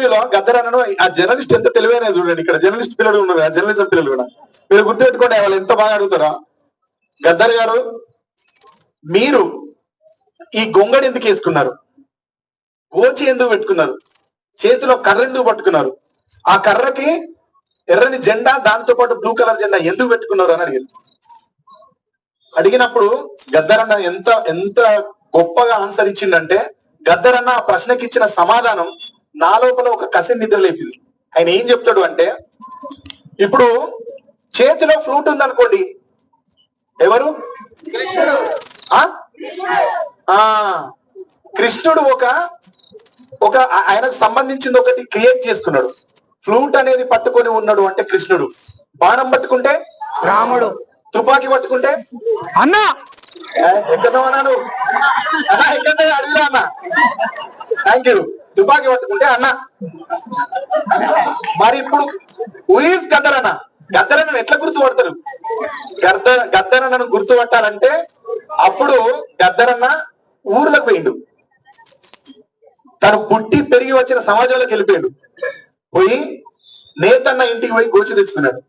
ఇంటర్వ్యూలో గద్దరన్నను ఆ జర్నలిస్ట్ ఎంత తెలివైన చూడండి ఇక్కడ జర్నలిస్ట్ పిల్లలు ఉన్నారు ఆ జర్నలిజం పిల్లలు కూడా. మీరు గుర్తుపెట్టుకోండి వాళ్ళు ఎంత బాగా అడుగుతారా? గద్దర్ గారు మీరు ఈ గొంగడి ఎందుకు వేసుకున్నారు? గోచి ఎందుకు పెట్టుకున్నారు? చేతిలో కర్ర ఎందుకు పట్టుకున్నారు? ఆ కర్రకి ఎర్రని జెండా దాంతో పాటు బ్లూ కలర్ జెండా ఎందుకు పెట్టుకున్నారు అని అడిగారు. అడిగినప్పుడు గద్దరన్న ఎంత ఎంత గొప్పగా ఆన్సర్ ఇచ్చిందంటే గద్దరన్న ఆ ప్రశ్నకి ఇచ్చిన సమాధానం నా లోపల ఒక కసి నిద్ర లేపింది. ఆయన ఏం చెప్తాడు అంటే ఇప్పుడు చేతిలో ఫ్లూట్ ఉందనుకోండి ఎవరు? ఆ? ఆ కృష్ణుడు ఒక ఒక ఆయనకు సంబంధించింది ఒకటి క్రియేట్ చేసుకున్నాడు. ఫ్లూట్ అనేది పట్టుకొని ఉన్నాడు అంటే కృష్ణుడు. బాణం పట్టుకుంటే? రాముడు. తుపాకీ పట్టుకుంటే? అన్నా! ఎక్కడ అన్నాడు? అన్న ఎక్కడ అడిగిరా అన్న? థ్యాంక్ యూ తుపాకీ పట్టుకుంటే అన్న. మరి ఇప్పుడు ఊయిస్ గద్దరన్న? గద్దరన్న ఎట్లా గుర్తుపడతారు? గద్ద గద్దరన్నను గుర్తుపట్టాలంటే అప్పుడు గద్దరన్న ఊర్లకు పోయిండు. తను పుట్టి పెరిగి వచ్చిన సమాజంలోకి వెళ్ళిపోయాడు. పోయి నేతన్న ఇంటికి పోయి గోచి తెచ్చుకున్నాడు.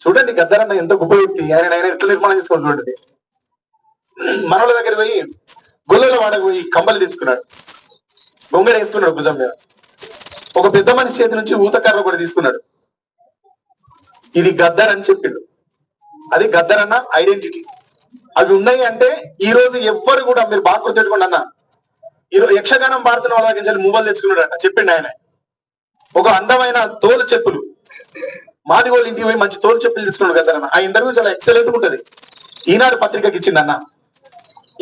చూడండి గద్దరన్న ఎంత గొప్ప వ్యక్తి. ఆయన ఆయన ఎట్లా నిర్మాణం చేసుకోవాలి చూడండి. మనోళ్ళ దగ్గర పోయి గొల్లల వాడకు పోయి కంబలు తెచ్చుకున్నాడు. గొంగడ వేసుకున్నాడు భుజం మీద. ఒక పెద్ద మనిషి చేతి నుంచి ఊతకర్ర కూడా తీసుకున్నాడు. ఇది గద్దర్ అని చెప్పిండు. అది గద్దర్ అన్న ఐడెంటిటీ. అవి ఉన్నాయి అంటే ఈ రోజు ఎవ్వరు కూడా మీరు బాగా గుర్తెట్టుకోండి అన్న. ఈ రోజు యక్షగానం పాడుతున్న వాళ్ళ దగ్గర నుంచి తెచ్చుకున్నాడు అంట చెప్పిండు ఆయన. ఒక అందమైన తోలు చెప్పులు. మాది వాళ్ళ ఇంటికి పోయి మంచి తోలు చెప్పులు తెచ్చుకున్నాడు గద్దర్ అన్న. ఆ ఇంటర్వ్యూ చాలా ఎక్సలెంట్ ఉంటది. ఈనాడు పత్రికకి ఇచ్చిండన్న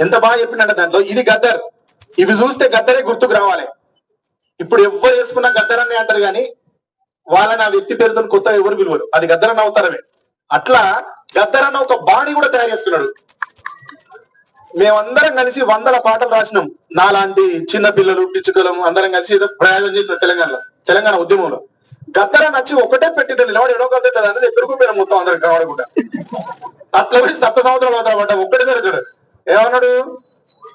ఎంత బాగా చెప్పిండ దాంట్లో ఇది గద్దర్. ఇవి చూస్తే గద్దరే గుర్తుకు రావాలి. ఇప్పుడు ఎవరు వేసుకున్నా గద్దర్ అంటారు కానీ వాళ్ళని ఆ వ్యక్తి పేరుతో కొత్త ఎవరు పిలువరు. అది గద్దరన్న అవతారమే. అట్లా గద్దరన్న ఒక బాణి కూడా తయారు చేసుకున్నాడు. మేమందరం కలిసి వందల పాటలు రాసినాం. నాలాంటి చిన్న పిల్లలు పిచ్చుకలం అందరం కలిసి ఏదో ప్రయోగం చేసిన తెలంగాణలో తెలంగాణ ఉద్యమంలో. గద్దర నచ్చి ఒకటే పెట్టిన నిలబడి ఎడో కదా అనేది ఎదురుకుపోయిన మొత్తం అందరం కావడకుండా. అట్లా పోయి సప్త సంవత్సరాలు అవుతారు పడ్డా. ఒక్కటేసారి చూడు. ఏమన్నాడు?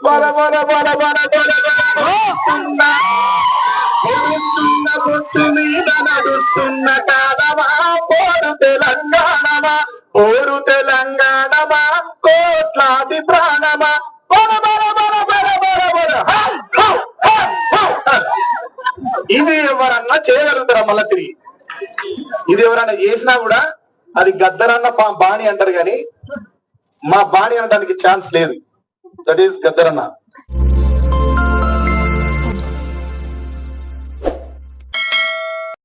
బల బల బల బల బల వస్తున్నా, పొడుస్తున్న బొట్టు మీద నడుస్తున్న కాలమా? పోరు తెలంగాణమా? పోరు తెలంగాణమా? కోట్లాది ప్రాణమా? బల బల బల బల బల బల. ఇది ఎవరన్నా చేయగలుగుతారా మళ్ళా తిరిగి? ఇది ఎవరన్నా చేసినా కూడా అది గద్దరన్న పా- బాణి అంటారు కానీ మా బాణి అనడానికి ఛాన్స్ లేదు. that is Gadarana.